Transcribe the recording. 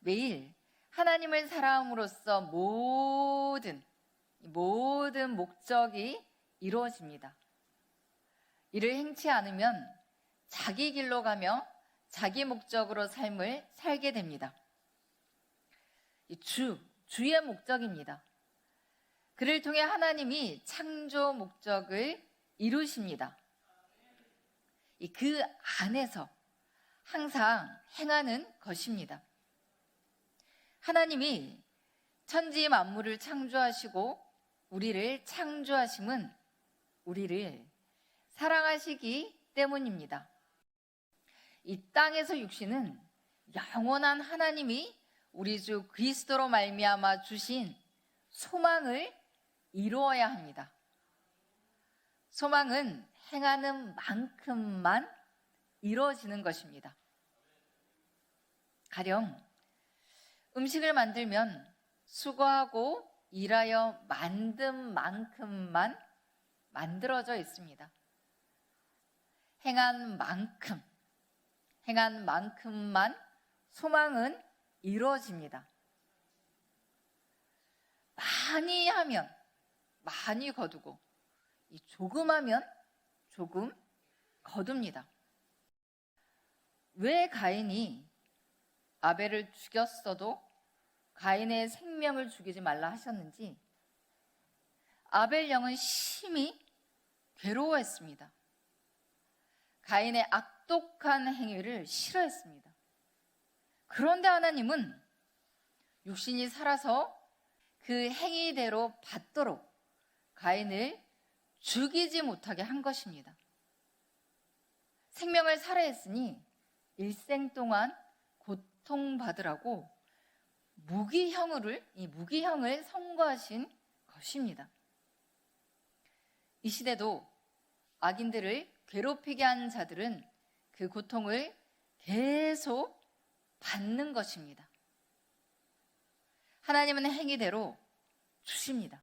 매일 하나님을 사랑함으로써 모든 모든 목적이 이루어집니다. 이를 행치 않으면 자기 길로 가며 자기 목적으로 삶을 살게 됩니다. 이 주, 주의 목적입니다. 그를 통해 하나님이 창조 목적을 이루십니다. 이그 안에서 항상 행하는 것입니다. 하나님이 천지 만물을 창조하시고 우리를 창조하심은 우리를 사랑하시기 때문입니다. 이 땅에서 육신은 영원한 하나님이 우리 주 그리스도로 말미암아 주신 소망을 이루어야 합니다. 소망은 행하는 만큼만 이루어지는 것입니다. 가령 음식을 만들면 수고하고 일하여 만든 만큼만 만들어져 있습니다. 행한 만큼, 행한 만큼만 소망은 이루어집니다. 많이 하면 많이 거두고, 이 조금 하면 조금 거둡니다. 왜 가인이 아벨을 죽였어도 가인의 생명을 죽이지 말라 하셨는지 아벨 영은 심히 괴로워했습니다. 가인의 악독한 행위를 싫어했습니다. 그런데 하나님은 육신이 살아서 그 행위대로 받도록 가인을 죽이지 못하게 한 것입니다. 생명을 살해했으니 일생 동안 고통받으라고 무기형을 이 무기형을 선고하신 것입니다. 이 시대도 악인들을 괴롭히게 한 자들은 그 고통을 계속 받는 것입니다. 하나님은 행위대로 주십니다.